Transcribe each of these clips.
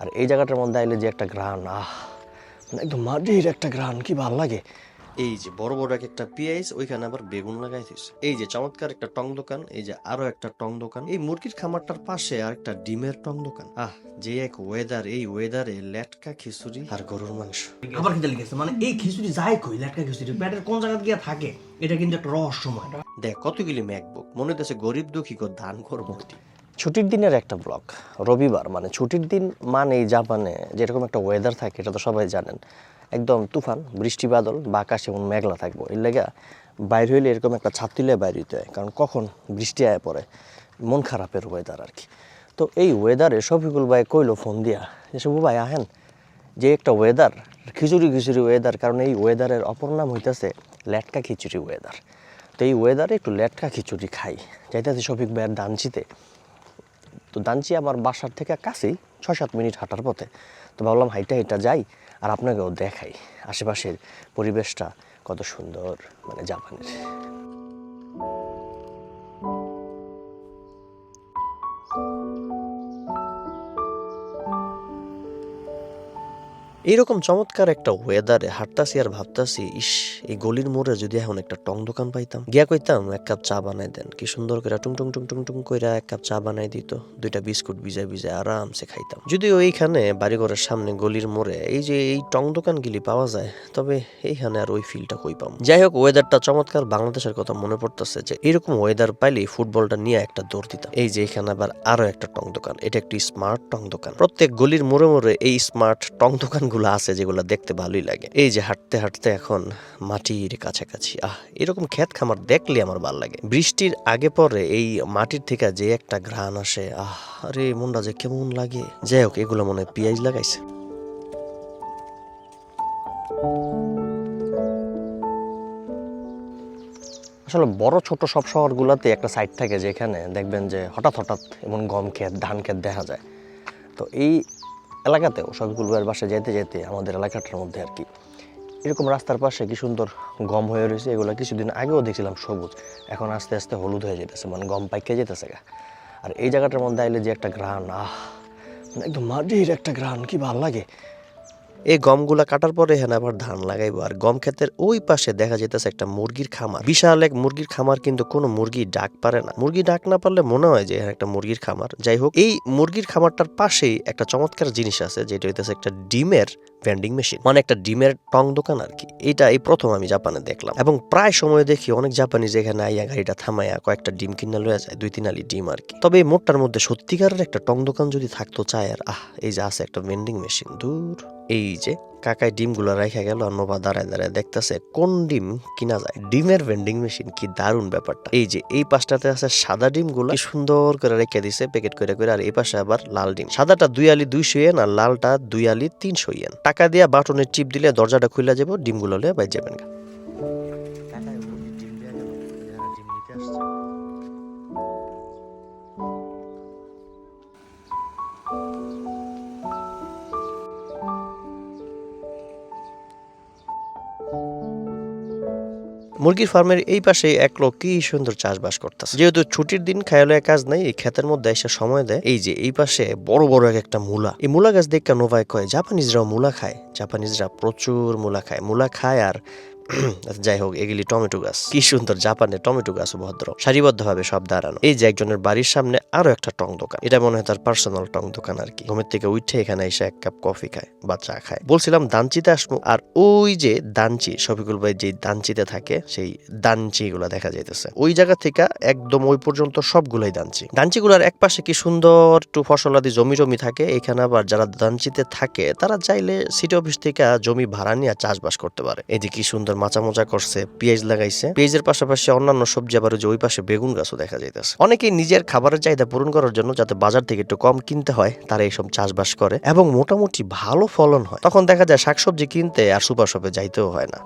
আর এই জায়গাটার মধ্যে আইলে যে একটা গ্রান আহ মানে একদম মাটির একটা গ্রান কি ভালো লাগে। এই যে বড় বড় এক একটা পেঁয়াজ ওইখানে আবার বেগুন লাগাই দিয়েছে এই যে চমৎকার একটা টং দোকান এই যে আরও একটা টং দোকান। এই মুরগির খামারটার পাশে আর একটা ডিমের টং দোকান। আহ যে এক ওয়েদার এই ওয়েদারে লেটকা খিচুড়ি আর গরুর মাংস। আবার খেতে লেগেছে মানে এই খিচুড়ি যাই কই লেটকা খিচুড়ি পেটের কোন জায়গা গিয়ে থাকে এটা কিন্তু একটা রহস্যময়। দেখ কতগুলি ম্যাকবুক মনে হচ্ছে গরিব দুঃখী কো দান করব। ছুটির দিনের একটা ব্লগ রবিবার মানে ছুটির দিন মানে জাপানে যেরকম একটা ওয়েদার থাকে, এটা তো সবাই জানেন, একদম তুফান, বৃষ্টি, বাদল, বা আকাশে এমন মেঘলা থাকব। এর লেগে বাইরে হইলে এরকম একটা ছাত্রিলে বাইরে হইতে হয়, কারণ কখন বৃষ্টি আয় পড়ে, মন খারাপের ওয়েদার আর কি তো এই ওয়েদারে শফিকুল ভাই কইলো ফোন দিয়া, যে সবু ভাই আহেন, যে একটা ওয়েদার খিচুড়ি খিচুড়ি ওয়েদার কারণ এই ওয়েদারের অপর নাম হইতেছে ল্যাটকা খিচুড়ি ওয়েদার তো এই ওয়েদারে একটু লেটকা খিচুড়ি খাই, যাইতেছে শফিক ভাইয়ের দানচিতে তো দানচি আমার বাসার থেকে কাছেই ছয় সাত মিনিট হাঁটার পথে। তো ভাবলাম হাইটা হাইটা যাই আর আপনাকেও দেখাই। আশেপাশের পরিবেশটা কত সুন্দর মানে জাপানের। এইরকম চমৎকার একটা ওয়েদারে হাঁটতাছি আর ভাবতাছি, ইস, এই গলির মোড়ে যদি এখন একটা টং দোকান পাইতাম। গিয়া কইতাম, এক কাপ চা বানাই দেন। কি সুন্দর করে টুং টুং টুং টুং টুং কইরা এক কাপ চা বানাই দিত। দুইটা বিস্কুট ভিজা ভিজা আরামসে খাইতাম। যদিও এইখানে বাড়িঘরের সামনে গলির মোড়ে এই যে এই টং দোকানগুলি পাওয়া যায়, তবে এইখানে আর ওই ফিলটা কই পাম যাই হোক ওয়েদারটা চমৎকার। বাংলাদেশের কথা মনে পড়তেছে যে, এরকম ওয়েদার পাইলেই ফুটবলটা নিয়ে একটা দৌড় দিতাম। এই যে এখানে আবার আরও একটা টং দোকান। এটা একটি স্মার্ট টং দোকান। প্রত্যেক গলির মোড়ে মোড়ে এই স্মার্ট টং দোকানগুলো আছে যেগুলো দেখতে ভালোই লাগে। এই যে হাঁটতে হাঁটতে এখন মাটির কাছাকাছি। আহ, এরকম ক্ষেত খামার দেখলে আমার ভালো লাগে। বৃষ্টির আগে পরে এই মাটির থেকে যে একটা ঘ্রাণ আসে, আহ, আরে মনটা যে কেমন লাগে। যাই হোক, এগুলো মনে হয় পেঁয়াজ লাগাইছে। আসলে বড়, ছোট সব শহরগুলোতে একটা সাইড থাকে যেখানে দেখবেন যে হঠাৎ হঠাৎ এমন গম ক্ষেত, ধান ক্ষেত দেখা যায়। তো এই এলাকাতেও শফিকুল ভাইয়ের বাসায় যেতে যেতে আমাদের এলাকাটার মধ্যে আর কি, এরকম রাস্তার পাশে কি সুন্দর গম হয়ে রয়েছে, এগুলো কিছুদিন আগেও দেখছিলাম সবুজ, এখন আস্তে আস্তে হলুদ হয়ে যেতেছে মানে গম পাইকে যেতেছে গা। আর এই জায়গাটার মধ্যে আইলে যে একটা গ্রান আহ মানে একদম মাটির একটা গ্রান কি ভালো লাগে। এই গমগুলা কাটার পরে এখানে আবার ধান লাগাইবো। আর গম ক্ষেতের ওই পাশে দেখা যেতেছে একটা মুরগির খামার। বিশাল এক মুরগির খামার কিন্তু কোনো মুরগি ডাক পারে না। মুরগি ডাক না পারলে মনে হয় যে এখানে একটা মুরগির খামার। যাই হোক, এই মুরগির খামারটার পাশেই একটা চমৎকার জিনিস আছে, যেটা হইতেছে একটা ডিমের ভেন্ডিং মেশিন মানে একটা ডিমের টং দোকান আর কি এটা এই প্রথম আমি জাপানে দেখলাম। এবং প্রায় সময় দেখি অনেক জাপানিজ এখানে আইয়া গাড়িটা থামাইয়া কয়েকটা ডিম কিনে লয়ে যায়, দুই তিন আলি ডিম আর কি তবে এই মোটটার মধ্যে সত্যিকারের একটা টং দোকান যদি থাকতো চায় আর আহ, এই যে আছে একটা ভেন্ডিং মেশিন দূর। এই যে কাকায় ডিমগুলো রেখে গেল আর নোভা দাঁড়ায় দাঁড়ায় দেখতেছে কোন ডিম কিনা যায়। ডিমের ভেন্ডিং মেশিন কি দারুণ ব্যাপারটা। এই যে, এই পাশটাতে আছে সাদা ডিমগুলো সুন্দর করে রেখে দিছে প্যাকেট করে করে, আর এই পাশে আবার লাল ডিম। সাদাটা দুই আলি দুইশো ইয়েন আর লালটা দুই আলি তিনশো ইয়েন টাকা দিয়া বাটনের চিপ দিলে দরজাটা খুলে যাব ডিমগুলো লে বাই যাবেন মুরগির ফার্মের এই পাশে এক লোক কি সুন্দর চাষবাস করতেছে। যেহেতু ছুটির দিন খায়ালয় কাজ নাই, এই ক্ষেতের মধ্যে এসে সময় দেয়। এই যে, এই পাশে বড় বড় এক একটা মূলা। এই মূলা গাছ দেখে নোভাই কয়, জাপানিজরাও মূলা খায়। জাপানিজরা প্রচুর মূলা খায়। মূলা খায় আর যাই হোক, এগুলি টমেটো গাছ। কি সুন্দর, জাপানে টমেটো গাছ ভদ্র। সারিবদ্ধভাবে সব দাঁড়ানো। এই যে একজনের বাড়ির সামনে আরও একটা টং দোকান। এটা মনে হয় তার পার্সোনাল টং দোকান আর কি। ঘুমের থেকে উঠে এখানে এসে এক কাপ কফি খায় বা চা খায়। বলছিলাম, দানচিতে আসব? আর ওই যে দানচি, শফিকুল ভাই যে দানচিতে থাকে, সেই দানচি গুলা দেখা যাইতেছে। ওই জায়গা থেকে একদম ওই পর্যন্ত সবগুলাই দানচি। দানচিগুলার এক পাশে কি সুন্দর একটু ফসলাদি জমি জমি থাকে, এখানে আবার যারা দানচিতে থাকে, তারা চাইলে সিটি অফিস থেকে জমি ভাড়া নিয়ে চাষবাস করতে পারে। এই যে কি সুন্দর মাচা মোচা করছে, পেঁয়াজ লাগাইছে। পেঁয়াজের পাশাপাশি অন্যান্য সবজি আবার ওই পাশে বেগুন গাছও দেখা যাইতেছে। অনেকেই নিজের খাবারের চাহিদা পূরণ করার জন্য যাতে বাজার থেকে একটু কম কিনতে হয়, তারা এইসব চাষবাস করে এবং মোটামুটি ভালো ফলন হয়। তখন দেখা যায় শাকসবজি কিনতে আর সুপার শপে যাইতেও হয় না।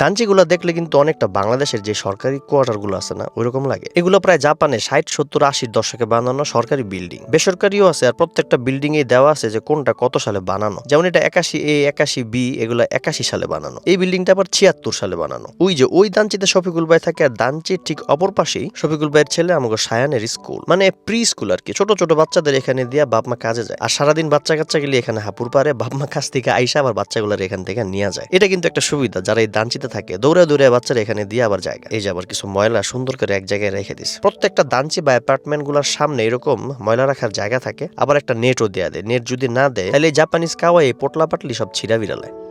দাঞ্চিগুলো দেখলে কিন্তু অনেকটা বাংলাদেশের যে সরকারি কোয়ার্টারগুলো আছে না, ওইরকম লাগে। এগুলো প্রায় জাপানে ষাট, সত্তর, আশির দশকে বানানো সরকারি বিল্ডিং। বেসরকারিও আছে আর প্রত্যেকটা বিল্ডিং এ দেওয়া আছে যে কোনটা কত সালে বানানো। যেমন এটা একাশি এ, একাশি বি, এগুলো একাশি সালে বানানো। এই বিল্ডিংটা আবার ছিয়াত্তর সালে বানানো। ওই যে ওই দাঞ্চিতে শফিকুল ভাই থাকে আর দাঞ্চির ঠিক অপর পাশেই শফিকুল ভাইয়ের ছেলে আমাকে সায়ানের স্কুল। মানে প্রি স্কুল আর কি। ছোট ছোট বাচ্চাদের এখানে দিয়া বাপ মা কাজে যায়। আর সারাদিন বাচ্চা কাচ্চা গেলে এখানে হাপুর পারে, বাপ মা কাছ থেকে আইসা আবার বাচ্চাগুলোর এখান থেকে নিয়ে যায়। এটা কিন্তু একটা সুবিধা, যারা এই দাঞ্চিতে থাকে, দৌড়ে দৌড়ে বাচ্চারা এখানে দিয়ে আবার জায়গা। এই যে আবার কিছু ময়লা সুন্দর করে এক জায়গায় রেখে দিস প্রত্যেকটা দাঞ্চি বা অ্যাপার্টমেন্টগুলার সামনে এরকম ময়লা রাখার জায়গা থাকে, আবার একটা নেটও দেয়া দেয়। নেট যদি না দেয়, তাহলে জাপানিজ কাওয়াই পোটলা পাটলি সব ছিঁড়া বিড়ালায়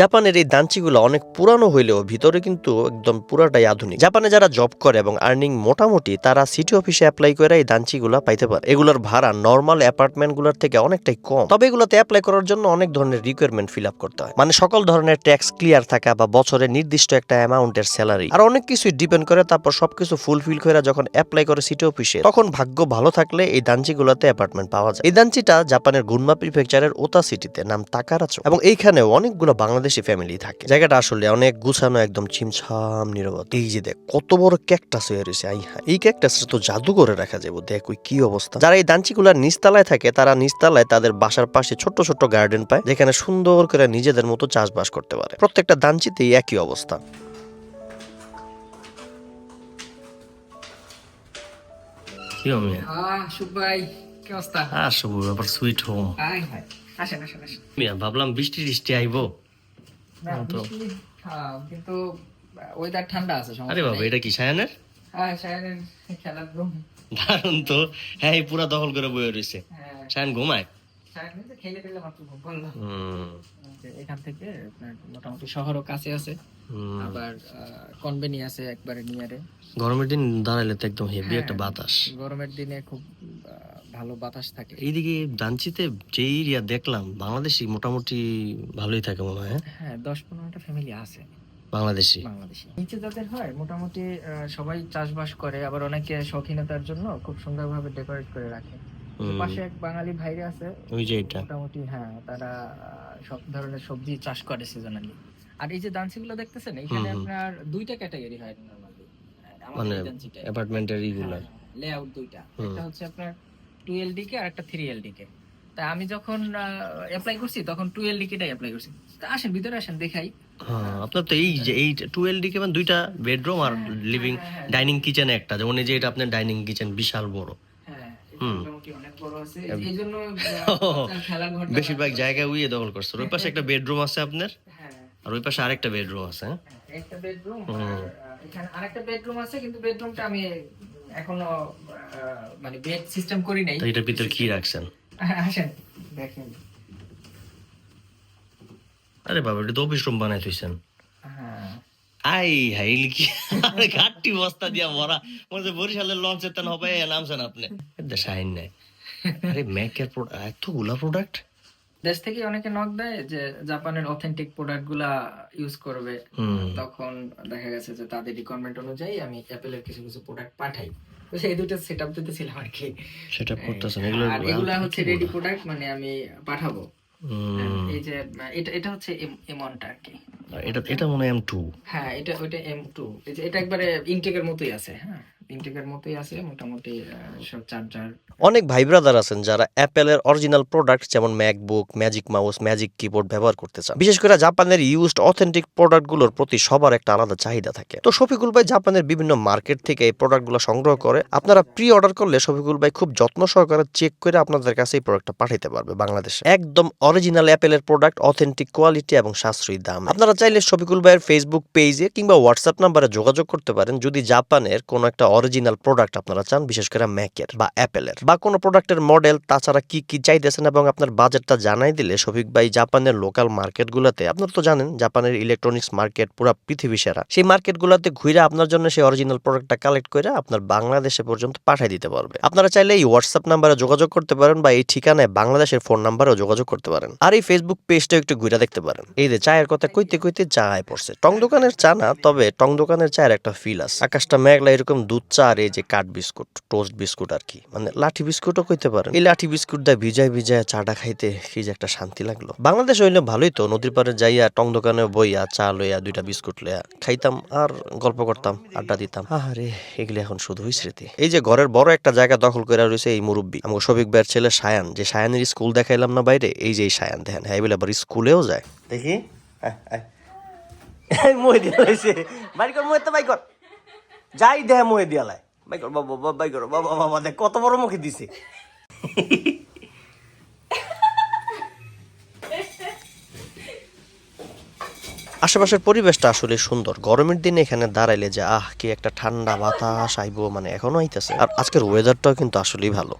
জাপানের এই দাঞ্চিগুলো অনেক পুরানো হইলেও ভিতরে কিন্তু একদম পুরাটাই আধুনিক। জাপানে যারা জব করে এবং আর্নিং মোটামুটি, তারা সিটি অফিসে অ্যাপ্লাই করে এই দাঞ্চিগুলা পাইতে পারে। এগুলোর ভাড়া নর্মাল অ্যাপার্টমেন্টগুলোর থেকে অনেকটাই কম। তবে এগুলোতে অ্যাপ্লাই করার জন্য অনেক ধরনের রিকোয়ারমেন্ট ফিল আপ করতে হয়। মানে সকল ধরনের ট্যাক্স ক্লিয়ার থাকা বা বছরে নির্দিষ্ট একটা অ্যামাউন্টের স্যালারি আর অনেক কিছুই ডিপেন্ড করে তারপর সবকিছু ফুলফিল করে যখন অ্যাপ্লাই করে সিটি অফিসে তখন ভাগ্য ভালো থাকলে এই দাঞ্চিগুলোতে অ্যাপার্টমেন্ট পাওয়া যায়। এই দাঞ্চিটা জাপানের গুনমা প্রিফেকচারের ওতা সিটিতে নাম তাকারাচো। এবং এইখানেও অনেকগুলো বাংলাদেশি ফ্যামিলি থাকে। জায়গাটা আসলে অনেক গুছানো একদম ছিমছাম নিরবত। এই যে দেখ কত বড় ক্যাকটাস হয়ে রয়েছে আই হ্যাঁ। এই ক্যাকটাসটা তো জাদু করে রাখা যাবে দেখ ওই কি অবস্থা। যারা এই দাঞ্চিগুলার নিচতলায় থাকে তারা নিচতলায় তাদের বাসার পাশে ছোট্ট ছোট্ট গার্ডেন পায় যেখানে সুন্দর করে নিজেদের মতো চাষবাস করতে পারে। প্রত্যেকটা দাঞ্চিতেই একই অবস্থা। কি হবে আহ সুখ কি অবস্থা? সবুজ ব্যাপার সুইট হোম হাই হাই আসেন আসেন আসেন। ভাবলাম বৃষ্টি আইবো। বৃষ্টি, হ্যাঁ, কিন্তু ওয়েদার ঠান্ডা আছে আরে বাবা এটা কি সায়ানের? হ্যাঁ সায়নের খেলার রুম। দারুণ তো। হ্যাঁ এই পুরা দখল করে বয়ে রয়েছে হ্যাঁ। সায়ান ঘুমায়? এখান থেকে মোটামুটি শহরও কাছে আছে। আবার কনভেনি আছে একবারে নিয়ারে গরমের দিন দাঁড়াইলে তো একদম হেভি একটা বাতাস। গরমের দিনে খুব ভালো বাতাস থাকে। এইদিকে দাঞ্চিতে যে এরিয়া দেখলাম বাংলাদেশি মোটামুটি ভালোই থাকে মনে হয় হ্যাঁ? হ্যাঁ দশ পনেরোটা ফ্যামিলি আছে। বাংলাদেশি? বাংলাদেশি। নিচে যাদের হয় মোটামুটি সবাই চাষবাস করে আবার অনেকে শৌখিনতার জন্য খুব সুন্দরভাবে ডেকোরেট করে রাখে। পাশে এক বাঙালি ভাইরে আছে ওই যে এটা। মোটামুটি হ্যাঁ তারা সব ধরনের সবজি চাষ করে সিজনালি আর এই যে দানসিগুলো দেখতেছেন এখানে। আপনার দুইটা ক্যাটাগরি হয় নরমালি মানে অ্যাপার্টমেন্টের ইগুলা লেআউট দুইটা। একটা হচ্ছে আপনার টু এলডি কে আর একটা থ্রি এলডি কে তা আমি যখন অ্যাপ্লাই করছি তখন টু এলডি কেটাই অ্যাপ্লাই করছি। তা আসেন ভিতরে আসেন দেখাই। হ্যাঁ আপনার তো এই যে এই টুয়েলভ ডি কেমন দুইটা বেডরুম আর লিভিং ডাইনিং কিচেন একটা। যেমন এই যে এটা আপনার ডাইনিং কিচেন বিশাল বড়। হ্যাঁ বেশিরভাগ জায়গায় উইয়ে দখল করছে। ওই পাশে একটা বেডরুম আছে আপনার। হ্যাঁ। আর ওই পাশে আরেকটা বেডরুম আছে একটা বেডরুম এখানে আরেকটা বেডরুম আছে কিন্তু বেডরুমটা আমি এখনও মানে বেড সিস্টেম করি নাই। তো এটার ভিতরে কি রাখছেন? আসেন দেখেন। আরে বাবা এটা তো অফিস রুম বানাই থইছেন। হ্যাঁ। আই হাই কি? ঘাটটি বস্তা দিয়া ভরা। মনে বরিশালের লঞ্চের তেন হবে নামছেন আপনি। শাইন নাই। আরে ম্যাকের এতগুলা প্রোডাক্ট দেশ থেকে অনেকে নক দেয় যে জাপানের অথেন্টিক প্রোডাক্টগুলা ইউজ করবে তখন দেখা গেছে যে তাদের রিকোয়ারমেন্ট অনুযায়ী আমি অ্যাপেলের কিছু কিছু প্রোডাক্ট পাঠাই। তো সেই দুটো সেট আপ দিতেছিলাম আর কি। সেটা করতেছেন এগুলো আর এগুলো হচ্ছে রেডি প্রোডাক্ট মানে আমি পাঠাবো। এই যে এটা এটা হচ্ছে এম ওয়ানটা আর কি। এটা এটা মনে হয় এম টু হ্যাঁ এটা ওইটা এম টু এই যে এটা একবারে ইনটেকের মতোই আছে হ্যাঁ। মতোই আছে, মোটামুটি সব চার্জার। অনেক ভাই ব্রাদার আছেন যারা অ্যাপেলের অরিজিনাল প্রোডাক্ট যেমন MacBook magic mouse magic keyboard ব্যবহার করতে চান। বিশেষ করে জাপানের ইউজড অথেন্টিক প্রোডাক্টগুলোর প্রতি সবার একটা আলাদা চাহিদা থাকে। তো শফিকুল ভাই জাপানের বিভিন্ন মার্কেট থেকে এই প্রোডাক্টগুলো সংগ্রহ করে, আপনারা প্রি অর্ডার করলে শফিকুল ভাই খুব যত্ন সহকারে চেক করে আপনাদের কাছে এই প্রোডাক্টটা পাঠাতে পারবে বাংলাদেশে। একদম অরিজিনাল অ্যাপেলের প্রোডাক্ট অথেন্টিক কোয়ালিটি এবং সাশ্রয়ী দাম। আপনারা চাইলে শফিকুল ভাইয়ের ফেসবুক পেজে কিংবা হোয়াটসঅ্যাপ নাম্বারে যোগাযোগ করতে পারেন, যদি জাপানের কোনো একটা অরিজিনাল প্রোডাক্ট আপনারা চান, বিশেষ করে ম্যাকের বা অ্যাপেলের বা কোনো প্রোডাক্টের মডেল তাছাড়া কি কি চাইতেছেন এবং আপনার বাজেটটা জানাই দিলে শফিক ভাই জাপানের লোকাল মার্কেটগুলোতে আপনারা তো জানেন জাপানের ইলেকট্রনিক্স মার্কেট পুরো পৃথিবী সেরা। সেই মার্কেটগুলোতে ঘুরে আপনার জন্য সেই অরিজিনাল প্রোডাক্টটা কালেক্ট করে আপনার বাংলাদেশে পর্যন্ত পাঠিয়ে দিতে পারবে। আপনারা চাইলে এই হোয়াটসঅ্যাপ নাম্বারে যোগাযোগ করতে পারেন বা এই ঠিকানায় বাংলাদেশের ফোন নাম্বারেও যোগাযোগ করতে পারেন। আর এই ফেসবুক পেজটাও একটু ঘুরে দেখতে পারেন। এই যে চায়ের কথা কইতে কইতে চায় পড়ছে। টং দোকানের চা না, তবে টং দোকানের চায়ের একটা ফিল আছে। আকাশটা মেঘলা, এরকম দুধ চা আর এই যে কাঠ বিস্কুট, টোস্ট বিস্কুট আর কি মানে লাঠি বিস্কুটও কইতে পারেন। এই লাঠি বিস্কুট দিয়ে ভিজায় ভিজায় চাটা খাইতে কি যে একটা শান্তি লাগল। বাংলাদেশ হইলে ভালোই তো, নদীর পাড়ে যাইয়া টং দোকানে বইয়া চা লইয়া দুইটা বিস্কুট লইয়া খাইতাম আর গল্প করতাম, আড্ডা দিতাম। আরে এগুলি এখন শুধুই স্মৃতি। এই যে ঘরের বড় একটা জায়গা দখল করে রয়েছে এই মুরব্বী। আমাকে শফিক ভাইয়ের ছেলে সায়ান, যে সায়ানের স্কুল দেখাইলাম না বাইরে, এই যে সায়ান, দেখেন হ্যাঁ বলে আবার স্কুলেও যায়। দেখি মই দিয়া লাইছে বাই কর মই তো বাই কর। যাই দেহ মুহে দিয়ালাই বাই কর, বাবা বাবা, বাই কর, বাবা বাবা, দেখ, কত বড় মুখে দিছে। আশেপাশের পরিবেশটা আসলে সুন্দর। গরমের দিনে এখানে দাঁড়াইলে যে, আহ, কি একটা ঠান্ডা বাতাস আইবো মানে এখনও আইতেছে। আর আজকের ওয়েদারটাও কিন্তু আসলেই ভালো।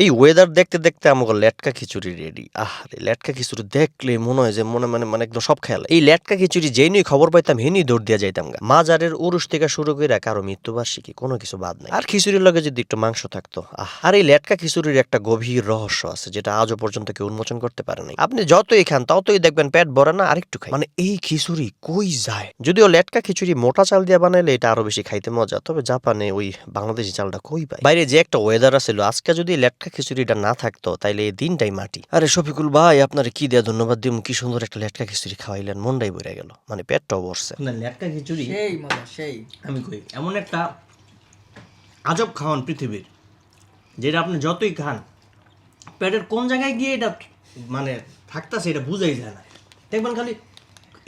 এই ওয়েদার দেখতে দেখতে আমাকে লেটকা খিচুড়ি রেডি আহ লেটকা খিচুড়ি দেখলে মনে হয় যে মনে মানে মানে একদম সব খেয়াল। এই লেটকা খিচুড়ি যেই নিয়ে খবর পাইতাম হেনি দৌড় দিয়া যাইতাম গা। মাজারের উরুষ থেকে শুরু করে কারও মৃত্যুবার্ষিকী কোনো কিছু বাদ নাই। আর খিচুড়ির লগে যদি একটু মাংস থাকতো, আহ, আর এই লেটকা খিচুড়ির একটা গভীর রহস্য আছে, যেটা আজও পর্যন্ত কেউ উন্মোচন করতে পারে নাই। আপনি যতই খান, ততই দেখবেন পেট ভরে না, আরেকটু খাই। মানে এই খিচুড়ি কই যায়? যদিও লেটকা খিচুড়ি মোটা চাল দিয়ে বানাইলে এটা আরও বেশি খাইতে মজা, তবে জাপানে ওই বাংলাদেশি চালটা কই পায় বাইরে যে একটা ওয়েদার আছিল, আজকে যদি লেটকা খিচুড়িটা না থাকতো তাইলে এই দিনটাই মাটি। আরে শফিকুল ভাই আপনার কি দেয়া ধন্যবাদ দিম? কি সুন্দর একটা লেটকা খিচুড়ি খাওয়াইলেন মনটাই বেড়ে গেল। মানে পেটটাও বসছে না লেটকা খিচুড়ি? সেই মজা সেই। আমি কই এমন একটা আজব খাওয়ান পৃথিবীর যেটা আপনি যতই খান পেটের কোন জায়গায় গিয়ে এটা মানে থাকতাছে এটা বুঝাই যায় না। দেখবেন খালি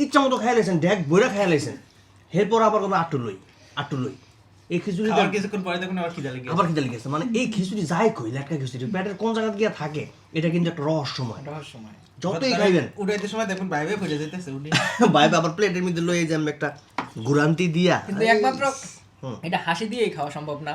ইচ্ছা মতো খাই লাইছেন বইরা খাই লাইছেন এরপর আবার কোনো আটু লই আটু লই। এই খিচুড়ি আবার কিছুক্ষণ পরে দেখুন আবার খিদা লেগে আবার খিদা লেগেছে মানে এই খিচুড়ি যাই কই লাটকা খিচুড়ি পেটের কোন জায়গায় গিয়ে থাকে এটা কিন্তু একটা রহস্যময়। রহস্যময়। যতই খাইবেন। উঠাইতে সময় দেখুন বাইবে খুঁজে যেতেছে উনি। বাইবে আবার প্লেটের মধ্যে লয়ে যাম একটা গুরান্তি দিয়া। কিন্তু একমাত্র এটা হাসি দিয়েই খাওয়া সম্ভব না।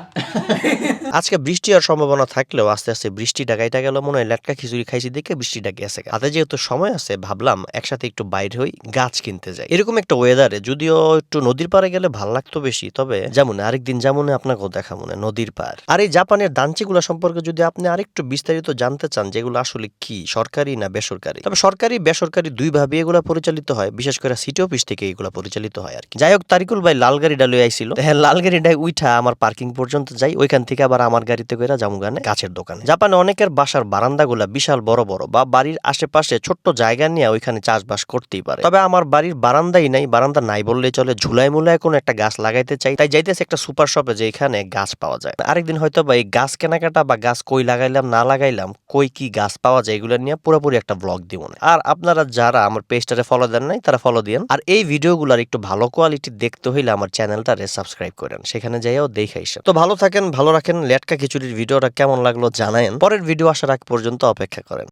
আজকে বৃষ্টি হওয়ার সম্ভাবনা থাকলেও আস্তে আস্তে বৃষ্টি গাইটা গেল মনে হয় লেটকা খিচুড়ি খাইছি দেখে বৃষ্টিটা গেছে হাতে যেহেতু সময় আছে ভাবলাম একসাথে একটু বাইরে হই গাছ কিনতে যাই। এরকম একটা ওয়েদারে যদিও একটু নদীর পাড়ে গেলে ভালো লাগতো বেশি তবে যেমন আরেকদিন যেমন আপনাকেও দেখা মনে হয় নদীর পার আর এই জাপানের দাঞ্চিগুলো সম্পর্কে যদি আপনি আরেকটু বিস্তারিত জানতে চান যেগুলো আসলে কি সরকারি না বেসরকারি? তবে সরকারি বেসরকারি দুই ভাবে এগুলো পরিচালিত হয় বিশেষ করে সিটি অফিস থেকে এগুলা পরিচালিত হয় আর কি। যাই হোক তারিকুল ভাই লাল গাড়িটা আইছিল। হ্যাঁ লাল গাড়িটায় উঠা আমার পার্কিং পর্যন্ত যাই, ওইখান থেকে আবার আমার গাড়িতে করে জামুগানে গাছের দোকানে। জাপানে অনেকের বাসার বারান্দাগুলা বিশাল বড় বড় বা বাড়ির আশেপাশে ছোট্ট জায়গা নিয়ে ওইখানে চাষবাস করতেই পারে। তবে আমার বাড়ির বারান্দাই নাই, বারান্দা নাই বললেই চলে ঝুলাই মুলায় কোনো একটা গাছ লাগাইতে চাই, তাই যাইতেছে একটা সুপার শপে যে এখানে গাছ পাওয়া যায়। আরেকদিন হয়তো বা এই গাছ কেনাকাটা বা গাছ কই লাগাইলাম, না লাগাইলাম, কই কি গাছ পাওয়া যায় এগুলো নিয়ে পুরোপুরি একটা ব্লগ দিব না। আর আপনারা যারা আমার পেজটারে ফলো দেন নাই, তারা ফলো দিন আর এই ভিডিওগুলোর একটু ভালো কোয়ালিটি দেখতে হইলে আমার চ্যানেলটারে সাবস্ক্রাইব করেন, সেখানে যাইও দেখে এসে তো ভালো থাকেন, ভালো রাখেন, লেটকা খিচুড়ির ভিডিওটা কেমন লাগল জানায়েন। পরের ভিডিও আসার আগ পর্যন্ত অপেক্ষা করেন।